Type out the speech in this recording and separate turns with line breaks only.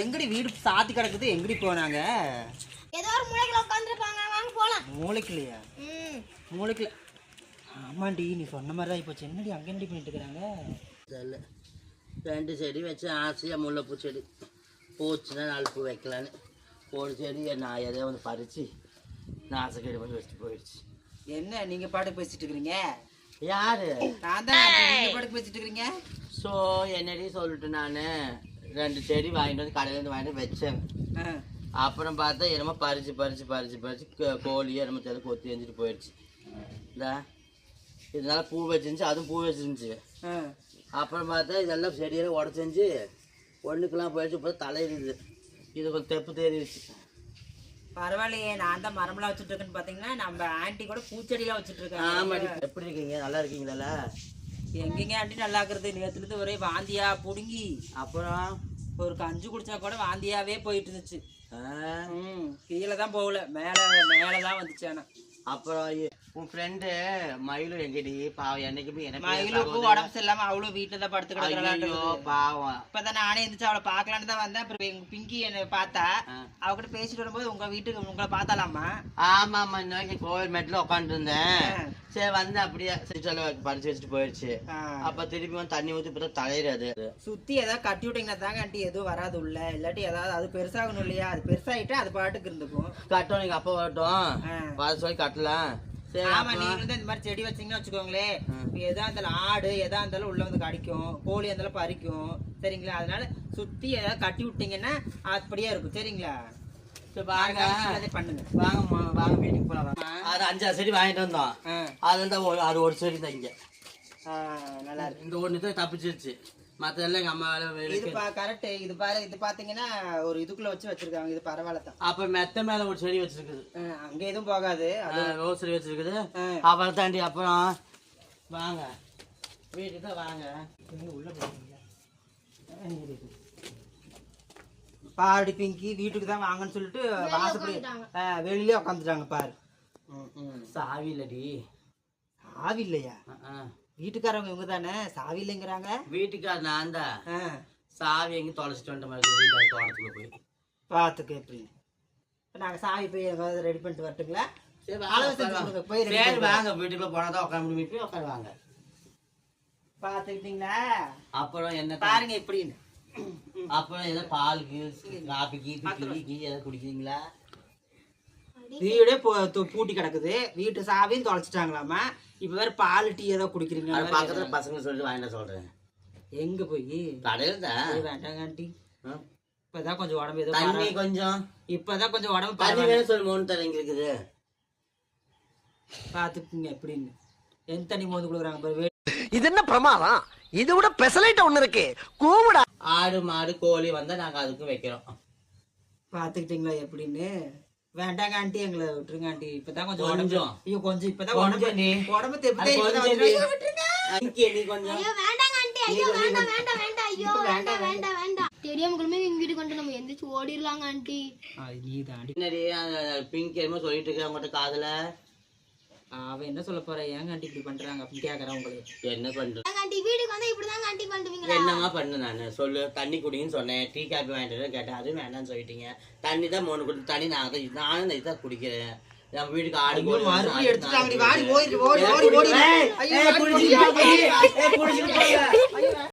எங்கடி வீடு சாத்தி கிடக்குது? எங்கடி போனாங்க
ஏதோ ஒரு மூலைக்குள்ள உட்காந்துருப்பாங்க வாங்க போலாம்.
மூளைக்குலையா
ம்.
மூளைக்குல ஆமாண்டி நீ சொன்ன மாதிரி தான் இப்போ என்னடி அங்கே என்னடி பண்ணிட்டு இருக்கிறாங்க?
தெரியல. ரெண்டு செடி வச்சு ஆசையாக முல்லைப்பூ செடி. பூச்சுன்னா நாலு பூ வைக்கலான்னு. ஒரு செடி நான் எதையோ வந்து பறித்து நாசக்கேடு பண்ணி வச்சுட்டு போயிடுச்சு.
என்ன நீங்க பாட்டு பேசிட்டு இருக்கிறீங்க?
யாரு?
நான் தான் நீங்க பாட்டு பேசிட்டு இருக்கிறீங்க?
ஸோ என்னடி சொல்லிட்டு நான்? ரெண்டு செடி வாங்கிட்டு வந்து கடையிலேருந்து வாங்கிட்டு வச்சேன். அப்புறம் பார்த்தா என்னமோ பறிச்சு பறிச்சு பறிச்சு பறிச்சு கோழியோ என்னமோ தெரியல கொத்தி எஞ்சிட்டு போயிடுச்சு. இந்தா இதனால பூ வச்சிருந்துச்சு அதுவும் பூ வச்சிருந்துச்சு. அப்புறம் பார்த்தா இதெல்லாம் செடியெல்லாம் உடச்சிஞ்சு ஒன்றுக்கெல்லாம் போயிடுச்சு இப்போ தலையிருது இது கொஞ்சம் தெப்பு தெரியுச்சு
பரவாயில்லையே நான் தான் மரமெல்லாம் வச்சுட்டு இருக்கேன்னு பாத்தீங்கன்னா நம்ம ஆன்ட்டி கூட பூச்செடிலாம் வச்சுட்டு
ஆமாடி
இருக்காங்க
எப்படி இருக்கீங்க? நல்லா இருக்கீங்களா?
எங்கெங்க ஆண்டி நல்லா இருக்கிறது நேத்துல இருந்து ஒரே வாந்தியா? புடுங்கி.
அப்புறம்
ஒரு கஞ்சி குடிச்சா கூட வாந்தியாவே போயிட்டு இருந்துச்சு கீழே தான் போகல. மேல மேல தான் வந்துச்சு ஆனா.
அப்புறம் உன் ஃப்ரெண்டு மயிலும் எங்கடி? பாவம் என்னைக்குமே எனக்கு
மயிலுக்கு உடம்பு சரியில்லாம அவளும் வீட்டுல தான் படுத்து கிடக்குறாள்
பாவம்.
இப்பதான் நானே இருந்துச்சு அவளை பார்க்கலான்னு தான் வந்தேன். அப்புறம் எங்க பிங்கி என்னை பார்த்தா. அவகிட்ட பேசிட்டு வரும்போது உங்க வீட்டுக்கு உங்களை பார்த்தாலாமா?
ஆமா ஆமா. இன்னைக்கு கோவில் மேட்டில் உட்காந்துருந்தேன்
ஆ.
சரி வந்து அப்படியே சரி சொல்ல பறிச்சு வச்சுட்டு போயிடுச்சு. அப்ப திருப்பி வந்து தண்ணி ஊற்றி இப்போ தலையிடாது
சுத்தி ஏதாவது கட்டி விட்டீங்கன்னா தாங்க ஆண்டி எதுவும் வராது உள்ள. இல்லாட்டி ஏதாவது அது பெருசாகணும் இல்லையா? அது பெருசாயிட்டா அது பாட்டுக்கு இருந்துக்கும்.
கட்டணும் நீங்க அப்பா வரட்டும். வர சொல்லி கட்டலாம்.
ஆமா நீங்க வந்து இந்த மாதிரி செடி வச்சீங்கன்னு வச்சுக்கோங்களேன் எதா இருந்தாலும் ஆடு எதா இருந்தாலும் உள்ள வந்து கடிக்கும். கோழி இருந்தாலும் பறிக்கும். சரிங்களா? அதனால சுத்தி ஏதாவது கட்டி விட்டீங்கன்னா அப்படியே இருக்கும். சரிங்களா?
சரி வாங்க.
அதே பண்ணுங்க.
வாங்க வாங்க வீட்டுக்கு போலாம் வாங்க. அது அஞ்சாறு செடி வாங்கிட்டு வந்தோம். தான் ஒரு அது ஒரு செடி தான் இங்க.
நல்லா இருக்கு.
இந்த ஒன்று தான் தப்பிச்சிருச்சு. மற்ற எல்லாம் எங்க அம்மா வேலை
இது கரெக்ட் இது பாரு இது பாத்தீங்கன்னா ஒரு இதுக்குள்ள வச்சு வச்சிருக்காங்க. இது பரவாயில்ல தான்.
அப்ப மெத்த மேல ஒரு செடி வச்சிருக்குது.
அங்க எதுவும் போகாது.
ரோஸ் செடி வச்சிருக்குது. அப்புறம் தாண்டி அப்புறம் வாங்க. வீட்டுக்கு தான் வாங்க
உள்ள இரு. பாருடி பிங்கி வீட்டுக்கு தான் வாங்கன்னு சொல்லிட்டு வாசப்படி ஆ, வெளியிலே உட்காந்துட்டாங்க பாரு. ம், ம்.
சாவி இல்லடி
சாவி இல்லையா?
ஆ.
வீட்டுக்காரவங்க இவங்க தானே சாவி இல்லைங்கிறாங்க.
வீட்டுக்கார் நான் தான். சாவி எங்க தொலைச்சிட்டு வந்த மாதிரி இருக்குது வீட்டு தோட்டத்துக்குள்ள போய்.
பார்த்துக்க எப்படி இப்போ நாங்கள் சாவி போய் எதாவது ரெடி பண்ணிட்டு வரட்டுங்களா?
சரி வாங்க.
போய்
சரி வாங்க. வீட்டுக்குள்ள போனா தான் உட்கார முடியும். இப்பயும் உட்காரு வாங்க
பார்த்துக்கிட்டீங்களா?
அப்புறம் என்ன
பாருங்க எப்படின்னு
அப்புறம் ஏதோ பால் கீ காபி கீ டீ கீ ஏதாவது குடிக்கிறீங்களா?
வீடே பூட்டி கிடக்குது. வீட்டு சாவியும் தொலைச்சிட்டாங்களாமா? இப்போ வேற பால் டீ ஏதோ குடிக்கிறீங்க
அது பக்கத்துல பசங்க சொல்லிட்டு வாங்கிட்டு சொல்றேன்.
எங்க போய்?
கடையில தான்
வேண்டாங்க ஆண்டி.
ஆ.
இப்பதான் கொஞ்சம் உடம்பு ஏதோ
தண்ணி கொஞ்சம்.
இப்பதான் கொஞ்சம் உடம்பு
தண்ணி வேணும் சொல்லி மூணு தரங்க இருக்குது
பார்த்துக்குங்க எப்படின்னு. எந்த தண்ணி மோந்து கொடுக்குறாங்க
இது என்ன பிரமாதம்? இது விட பெசலைட் ஒண்ணு இருக்கு. கூமுடா.
ஆடு மாடு கோழி வந்தா நாங்க அதுக்கும் வைக்கிறோம்.
பார்த்துக்கிட்டீங்களா எப்படின்னு? வேண்டாங்க ஆண்டி எங்களை விட்டுருங்க ஆண்டி இப்பதான் கொஞ்சம் உடம்பு
கொஞ்சம்.
ஐயோ கொஞ்சம் இப்பதான்
நீ.
உடம்பு உடம்பு தெப்பி
அது
இப்பதான்
கொஞ்சம்
வந்து-
நீ.
ஐயோ, விட்டுருங்க.
நீ கொஞ்சம்.
ஐயோ வேண்டாங்க ஆண்டி ஐயோ வேண்டாம் வேண்டாம் வேண்டாம். ஐயோ வேண்டாம் வேண்டாம் வேண்டாம். தெரியாம எங்க வீட்டு கொண்டு நம்ம எந்திரிச்சு ஓடிடலாங்க ஆண்டி
ஆண்டி
என்னடி பிங்க் என்னமோ சொல்லிட்டு இருக்க உங்கள்கிட்ட காதுல.
அவன் என்ன சொல்ல போற? ஏங்க ஆண்டி இப்படி பண்றாங்க? அப்படின்னு கேக்குறான் உங்களுக்கு
என்ன பண்ற?
நாங்க ஆண்டி வீட்டுக்கு வந்தா இப்படிதாங்க ஆண்டி பண்ணுவீங்களா?
என்னமா பண்ணு நான்? சொல்லு. தண்ணி குடிங்கன்னு சொன்னேன். டீ காப்பி வாங்கிட்டு கேட்டேன். அதுவும் வேண்டாம்னு சொல்லிட்டீங்க. தண்ணி தான் மூணு குடி தண்ணி நான் தான் நானும் இதான் குடிக்கிறேன். நம்ம வீட்டுக்கு ஆடு வந்து
மறுபடியும் வாடி,
இருக்குது.
ஓடி, ஓடி, ஓடி, ஓடி. ஐயோ,
போய். குடிச்சிட்டு போங்க.